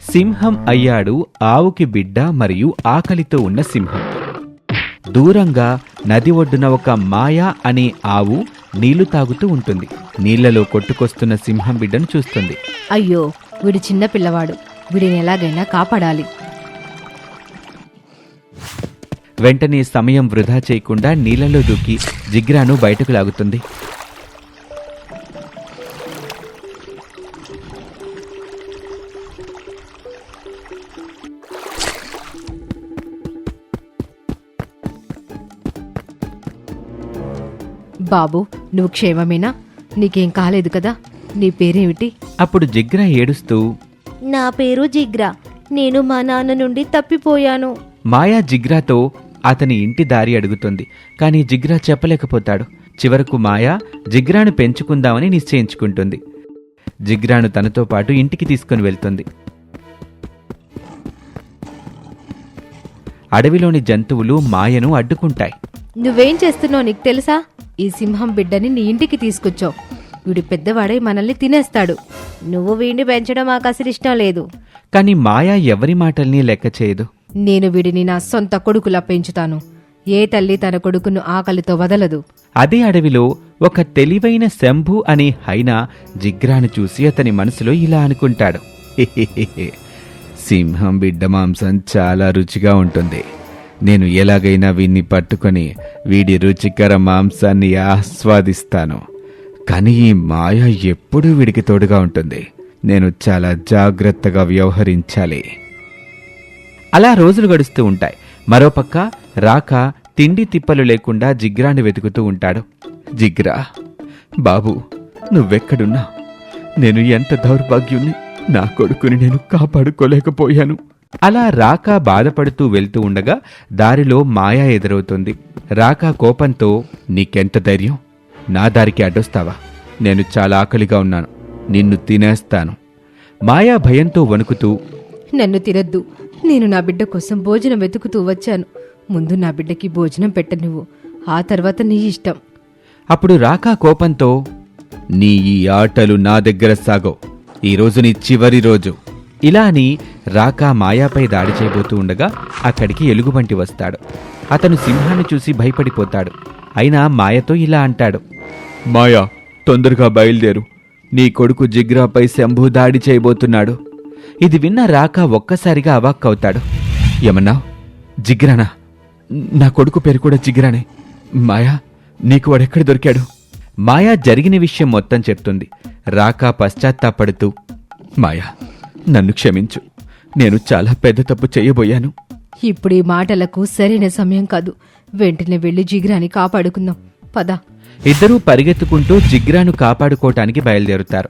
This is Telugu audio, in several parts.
సింహం అయ్యాడు ఆవుకి బిడ్డ మరియు ఆకలితో ఉన్న సింహం. దూరంగా నది ఒడ్డున ఒక మాయా అనే ఆవు నీళ్ళు తాగుతూ ఉంటుంది. నీళ్ళలో కొట్టుకొస్తున్న సింహం బిడ్డను చూస్తుంది. అయ్యో వీడు చిన్న పిల్లవాడు. వీడిని ఎలాగైనా కాపాడాలి. వెంటనే సమయం వృధా చేయకుండా నీళ్ళలో దూకి జిగ్రాను బయటకు లాగుతుంది. బాబు నువ్వు క్షేమమేనా? నీకేం కాలేదు కదా? నీ పేరేమిటి? అప్పుడు జిగ్రా ఏడుస్తూ నా పేరు జిగ్రా. నేను మా నాన్న నుండి తప్పిపోయాను. మాయా జిగ్రాతో అతని ఇంటి దారి అడుగుతుంది కానీ జిగ్రా చెప్పలేకపోతాడు. చివరకు మాయా జిగ్రాను పెంచుకుందామని నిశ్చయించుకుంటుంది. జిగ్రాను తనతో పాటు ఇంటికి తీసుకుని వెళ్తుంది. అడవిలోని జంతువులు మాయను అడ్డుకుంటాయి. నువ్వేం చేస్తున్నావు నీకు తెలుసా? ఈ సింహం బిడ్డని నీ ఇంటికి తీసుకొచ్చావు. వీడు పెద్దవాడై మనల్ని తినేస్తాడు. నువ్వు వీడిని పెంచడం మాకు అసలు ఇష్టం లేదు. కానీ మాయా ఎవరి మాటల్ని లెక్క చేయదు? నేను వీడిని నా సొంత కొడుకులా పెంచుతాను. ఏ తల్లి తన కొడుకును ఆకలితో వదలదు. అదే అడవిలో ఒక తెలివైన శంభు అనే హైనా జిగ్రాను చూసి అతని మనసులో ఇలా అనుకుంటాడు. "హెహెహెహె, సింహం బిడ్డ మాంసం చాలా రుచిగా ఉంటుంది. నేను ఎలాగైనా వీన్ని పట్టుకొని వీడి రుచికర మాంసాన్ని ఆస్వాదిస్తాను. కానీ ఈ మాయ ఎప్పుడూ వీడికి తోడుగా ఉంటుంది. నేను చాలా జాగ్రత్తగా వ్యవహరించాలి. అలా రోజులు గడుస్తూ ఉంటాయి. మరోపక్క రాక తిండి తిప్పలు లేకుండా జిగ్రాని వెతుకుతూ ఉంటాడు. జిగ్రా బాబు నువ్వెక్కడున్నా? నేను ఎంత దౌర్భాగ్యుణ్ణి? నా కొడుకుని నేను కాపాడుకోలేకపోయాను. అలా రాక బాధపడుతూ వెళ్తూ ఉండగా దారిలో మాయా ఎదురవుతుంది. రాక కోపంతో నీకెంత ధైర్యం? నా దారికి అడ్డొస్తావా? నేను చాలా ఆకలిగా ఉన్నాను. నిన్ను తినేస్తాను. మాయా భయంతో వణుకుతూ నన్ను తినద్దు. నేను నా బిడ్డ కోసం భోజనం వెతుకుతూ వచ్చాను. ముందు నా బిడ్డకి భోజనం పెట్ట నువ్వు ఆ తర్వాత నీ ఇష్టం. అప్పుడు రాకా కోపంతో నీ ఈ ఆటలు నా దగ్గర సాగో ఈరోజు నీ చివరి రోజు. ఇలా అని రాకా మాయాపై దాడి చేయబోతూ ఉండగా అక్కడికి ఎలుగుబంటి వస్తాడు. అతను సింహాన్ని చూసి భయపడిపోతాడు. అయినా మాయతో ఇలా అంటాడు. మాయా తొందరగా బయలుదేరు. నీ కొడుకు జిగ్రాపై శంభు దాడి చేయబోతున్నాడు. ఇది విన్న రాకా ఒక్కసారిగా అవాక్కవుతాడు ఏమన్నావ్ జిగ్రానా? నా కొడుకు పేరు కూడా జిగ్రానే. మాయా నీకు వాడెక్కడ దొరికాడు? మాయా జరిగిన విషయం మొత్తం చెప్తుంది. రాకా పశ్చాత్తాపడుతూ మాయా నన్ను క్షమించు. నేను చాలా పెద్ద తప్పు చేయబోయాను. ఇప్పుడు ఈ మాటలకు సరైన సమయం కాదు. వెంటనే వెళ్ళి జిగిరాని కాపాడుకుందాం. పద. ఇద్దరూ పరిగెత్తుకుంటూ జిగ్రాను కాపాడుకోవటానికి బయలుదేరుతారు.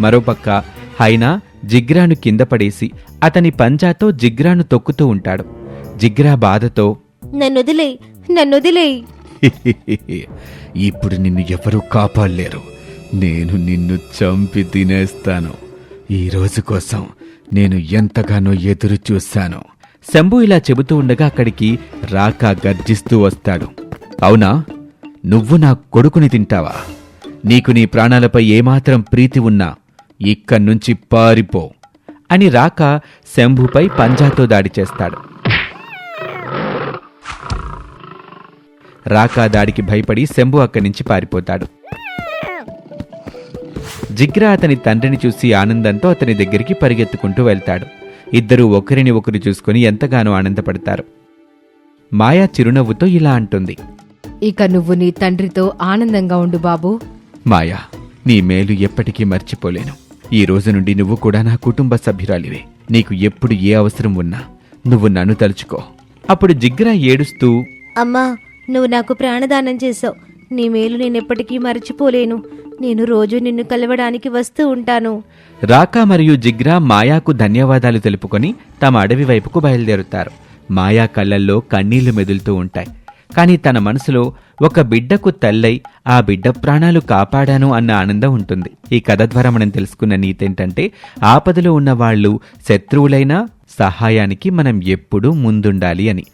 మరోపక్క హైనా జిగ్రాను కింద పడేసి అతని పంజాతో జిగ్రాను తొక్కుతూ ఉంటాడు. జిగ్రా బాధతో నన్ను వదిలేయ్ నన్ను వదిలేయ్. ఇప్పుడు నిన్ను ఎవరూ కాపాడలేరు. నేను నిన్ను చంపి తినేస్తాను. ఈ రోజు కోసం నేను ఎంతగానో ఎదురు చూశాను. శంభు ఇలా చెబుతూ ఉండగా అక్కడికి రాకా గర్జిస్తూ వస్తాడు. అవునా? నువ్వు నా కొడుకుని తింటావా? నీకు నీ ప్రాణాలపై ఏమాత్రం ప్రీతి ఉన్నా ఇక్కడ్నుంచి పారిపో అని రాక శంభుపై పంజాతో దాడి చేస్తాడు. రాకా దాడికి భయపడి శంభు అక్కడి నుంచి పారిపోతాడు. జిగ్రా అతని తండ్రిని చూసి ఆనందంతో అతని దగ్గరికి పరిగెత్తుకుంటూ వెళ్తాడు. ఇద్దరూ ఒకరిని ఒకరు చూసుకుని ఎంతగానో ఆనందపడతారు. మాయా చిరునవ్వుతో ఇలా అంటుంది. ఇక నువ్వు నీ తండ్రితో ఆనందంగా ఉండు బాబు. మాయా నీ మేలు ఎప్పటికీ మర్చిపోలేను. ఈ రోజు నుండి నువ్వు కూడా నా కుటుంబ సభ్యురాలివే. నీకు ఎప్పుడు ఏ అవసరం ఉన్నా నువ్వు నన్ను తలుచుకో. అప్పుడు జిగ్రా ఏడుస్తూ అమ్మా నువ్వు నాకు ప్రాణదానం చేశావు. నీ మేలు నేను ఎప్పటికీ మర్చిపోలేను. నేను రోజు నిన్ను కలవడానికి వస్తూ ఉంటాను. రాకా మరియు జిగ్రా మాయాకు ధన్యవాదాలు తెలుపుకొని తమ అడవి వైపుకు బయలుదేరుతారు. మాయా కళ్ళల్లో కన్నీళ్ళు మెదులుతూ ఉంటాయి. కానీ తన మనసులో ఒక బిడ్డకు తల్లై ఆ బిడ్డ ప్రాణాలు కాపాడాను అన్న ఆనందం ఉంటుంది. ఈ కథ ద్వారా మనం తెలుసుకున్న నీతేంటంటే ఆపదలో ఉన్న వాళ్ళు శత్రువులైనా సహాయానికి మనం ఎప్పుడూ ముందుండాలి అని.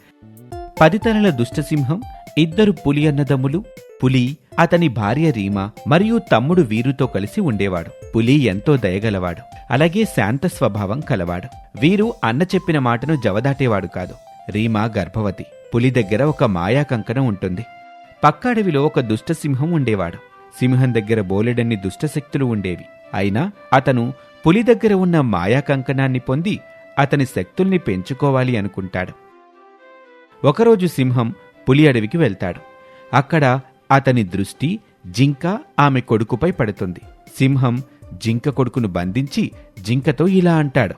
పది తరల దుష్టసింహం ఇద్దరు పులి అన్నదమ్ములు పులి అతని భార్య రీమా మరియు తమ్ముడు వీరుతో కలిసి ఉండేవాడు. పులి ఎంతో దయగలవాడు. అలాగే శాంత స్వభావం కలవాడు. వీరు అన్న చెప్పిన మాటను జవదాటేవాడు కాదు. రీమా గర్భవతి. పులి దగ్గర ఒక మాయా కంకణం ఉంటుంది. పక్క అడవిలో ఒక దుష్టసింహం ఉండేవాడు. సింహం దగ్గర బోలెడన్ని దుష్టశక్తులు ఉండేవి. అయినా అతను పులి దగ్గర ఉన్న మాయా కంకణాన్ని పొంది అతని శక్తుల్ని పెంచుకోవాలి అనుకుంటాడు. ఒకరోజు సింహం పులి అడవికి వెళ్తాడు. అక్కడ అతని దృష్టి జింక ఆమె కొడుకుపై పడుతుంది. సింహం జింక కొడుకును బంధించి జింకతో ఇలా అంటాడు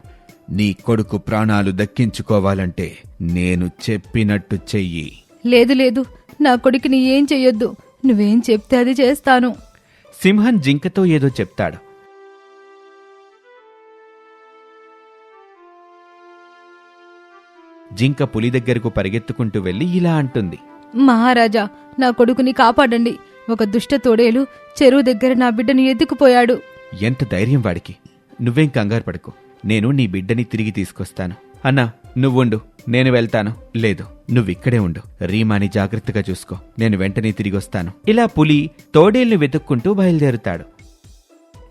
నీ కొడుకు ప్రాణాలు దక్కించుకోవాలంటే నేను చెప్పినట్టు చెయ్యి. లేదు లేదు నా కొడుకుని ఏం చెయ్యొద్దు. నువ్వేం చెప్తే అది చేస్తాను. సింహం జింకతో ఏదో చెప్తాడు. జింక పులి దగ్గరకు పరిగెత్తుకుంటూ వెళ్ళి ఇలా అంటుంది. మహారాజా నా కొడుకుని కాపాడండి. ఒక దుష్ట తోడేలు చెరువు దగ్గర నా బిడ్డను ఎత్తుకుపోయాడు. ఎంత ధైర్యం వాడికి. నువ్వేం కంగారు పడకు. నేను నీ బిడ్డని తిరిగి తీసుకొస్తాను. అన్నా నువ్వుండు. నేను వెళ్తాను. లేదు నువ్విక్కడే ఉండు. రీమాని జాగ్రత్తగా చూసుకో. నేను వెంటనే తిరిగొస్తాను. ఇలా పులి తోడేల్ని వెతుక్కుంటూ బయలుదేరుతాడు.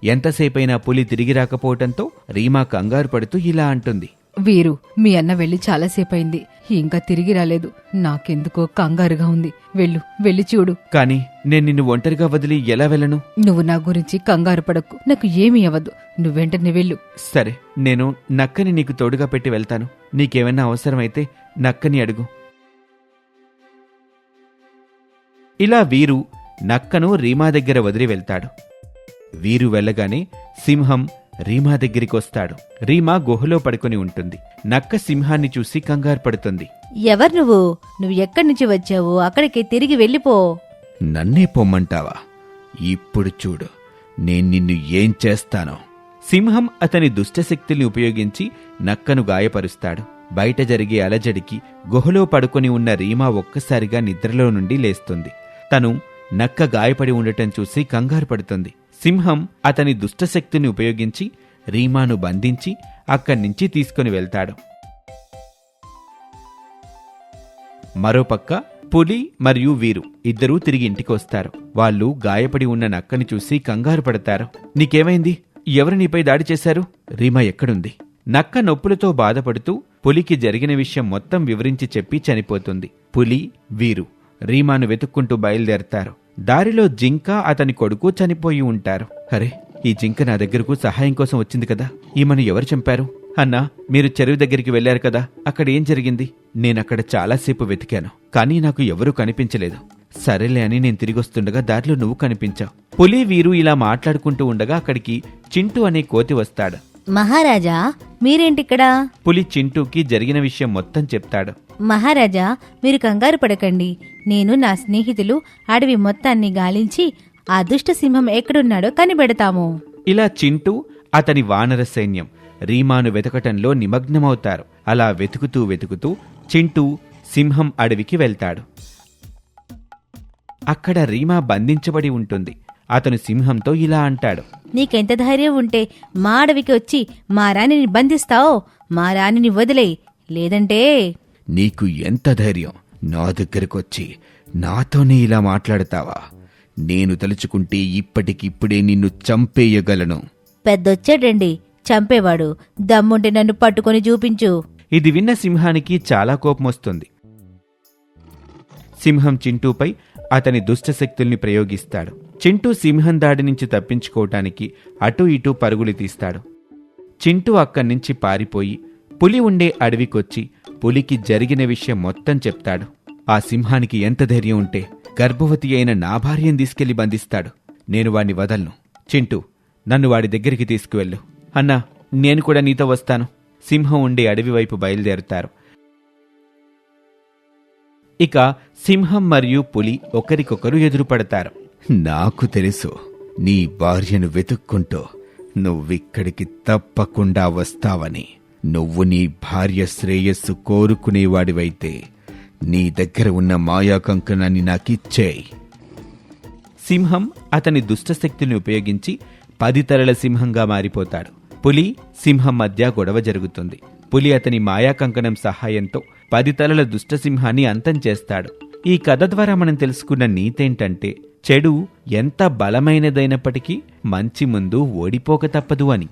ఎంతసేపైనా పులి తిరిగి రాకపోవటంతో రీమా కంగారు పడుతూ ఇలా అంటుంది. వీరు మీ అన్న వెళ్ళి చాలాసేపయింది. ఇంకా తిరిగి రాలేదు. నాకెందుకో కంగారుగా ఉంది. వెళ్ళు వెళ్ళి చూడు. కానీ నేను నిన్ను ఒంటరిగా వదిలి ఎలా వెళ్ళను? నువ్వు నా గురించి కంగారు పడకు. నాకు ఏమీ అవ్వదు. నువ్వెంటనే వెళ్ళు. సరే నేను నక్కని నీకు తోడుగా పెట్టి వెళ్తాను. నీకేమైనా అవసరమైతే నక్కని అడుగు. ఇలా వీరు నక్కను రీమా దగ్గర వదిలి వెళ్తాడు. వీరు వెళ్ళగానే సింహం రీమా దగ్గరికొస్తాడు. రీమా గుహలో పడుకొని ఉంటుంది. నక్క సింహాన్ని చూసి కంగారు పడుతుంది. ఎవరు నువ్వు? నువ్వు ఎక్కడి నుంచి వచ్చావు? అక్కడికి తిరిగి వెళ్ళిపో. నన్నే పొమ్మంటావా? ఇప్పుడు చూడు. నేను నిన్ను ఏం చేస్తానో. సింహం అతని దుష్టశక్తుల్ని ఉపయోగించి నక్కను గాయపరుస్తాడు. బయట జరిగే అలజడికి గుహలో పడుకొని ఉన్న రీమా ఒక్కసారిగా నిద్రలో నుండి లేస్తుంది. తను నక్క గాయపడి ఉండటం చూసి కంగారు పడుతుంది. సింహం అతని దుష్టశక్తిని ఉపయోగించి రీమాను బంధించి అక్కడి నుంచి తీసుకుని వెళ్తాడు. మరోపక్క పులి మరియు వీరు ఇద్దరూ తిరిగి ఇంటికి వస్తారు. వాళ్ళు గాయపడి ఉన్న నక్కని చూసి కంగారు పడతారు. నీకేమైంది? ఎవరు నీపై దాడి చేశారు? రీమా ఎక్కడుంది? నక్క నొప్పులతో బాధపడుతూ పులికి జరిగిన విషయం మొత్తం వివరించి చెప్పి చనిపోతుంది. పులి వీరు రీమాను వెతుక్కుంటూ బయలుదేరతారు. దారిలో జింక అతని కొడుకు చనిపోయి ఉంటారు. అరే ఈ జింక నా దగ్గరకు సహాయం కోసం వచ్చింది కదా? ఈమెను ఎవరు చంపారు? అన్నా మీరు చెరువు దగ్గరికి వెళ్ళారు కదా? అక్కడ ఏం జరిగింది? నేనక్కడ చాలాసేపు వెతికాను కానీ నాకు ఎవరూ కనిపించలేదు. సరేలే అని నేను తిరిగొస్తుండగా దారిలో నువ్వు కనిపించావు. పులి వీరు ఇలా మాట్లాడుకుంటూ ఉండగా అక్కడికి చింటూ అనే కోతి వస్తాడు. మహారాజా మీరేంటిక్కడ? పులి చింటూకి జరిగిన విషయం మొత్తం చెప్తాడు. మహారాజా మీరు కంగారు పడకండి. నేను నా స్నేహితులు అడవి మొత్తాన్ని గాలించి ఆ దుష్ట సింహం ఎక్కడున్నాడో కనిపెడతాము. ఇలా చింటూ అతని వానర సైన్యం రీమాను వెతకటంలో నిమగ్నమవుతారు. అలా వెతుకుతూ వెతుకుతూ చింటూ సింహం అడవికి వెళ్తాడు. అక్కడ రీమా బంధించబడి ఉంటుంది. అతను సింహంతో ఇలా అంటాడు. నీకెంత ధైర్యం ఉంటే మా అడవికి వచ్చి మా రాణిని బంధిస్తావో. మా రాణిని వదిలేయ్. లేదంటే నీకు ఎంత ధైర్యం? నా దగ్గరకొచ్చి నాతోనే ఇలా మాట్లాడతావా? నేను తలుచుకుంటే ఇప్పటికిప్పుడే నిన్ను చంపేయగలను. పెద్దొచ్చాడండి. చంపేవాడు. దమ్ముంటే నన్ను పట్టుకొని చూపించు. ఇది విన్న సింహానికి చాలా కోపమొస్తుంది. సింహం చింటూపై అతని దుష్టశక్తుల్ని ప్రయోగిస్తాడు. చింటూ సింహం దాడి నుంచి తప్పించుకోవటానికి అటూ ఇటూ పరుగులు తీస్తాడు. చింటూ అక్కడి నుంచి పారిపోయి పులి ఉండే అడవికొచ్చి పులికి జరిగిన విషయం మొత్తం చెప్తాడు. ఆ సింహానికి ఎంత ధైర్యం ఉంటే గర్భవతి అయిన నా భార్యను తీసుకెళ్ళి బంధిస్తాడు. నేను వాణ్ణి వదలను. చింటూ నన్ను వాడి దగ్గరికి తీసుకువెళ్ళు. అన్నా నేను కూడా నీతో వస్తాను. సింహం ఉండే అడవి వైపు బయలుదేరుతారు. ఇక సింహం మరియు పులి ఒకరికొకరు ఎదురుపడతారు. నాకు తెలుసు నీ భార్యను వెతుక్కుంటూ నువ్విక్కడికి తప్పకుండా వస్తావని. నువ్వు నీ భార్య శ్రేయస్సు కోరుకునేవాడివైతే నీ దగ్గర ఉన్న మాయా కంకణాన్ని నాకిచ్చేయి. సింహం అతని దుష్టశక్తిని ఉపయోగించి పది తరల సింహంగా మారిపోతాడు. పులి సింహం మధ్య గొడవ జరుగుతుంది. పులి అతని మాయా కంకణం సహాయంతో పది తలల దుష్టసింహాన్ని అంతం చేస్తాడు. ఈ కథ ద్వారా మనం తెలుసుకున్న నీతేంటంటే చెడు ఎంత బలమైనదైనప్పటికీ మంచి ముందు ఓడిపోక తప్పదు అని.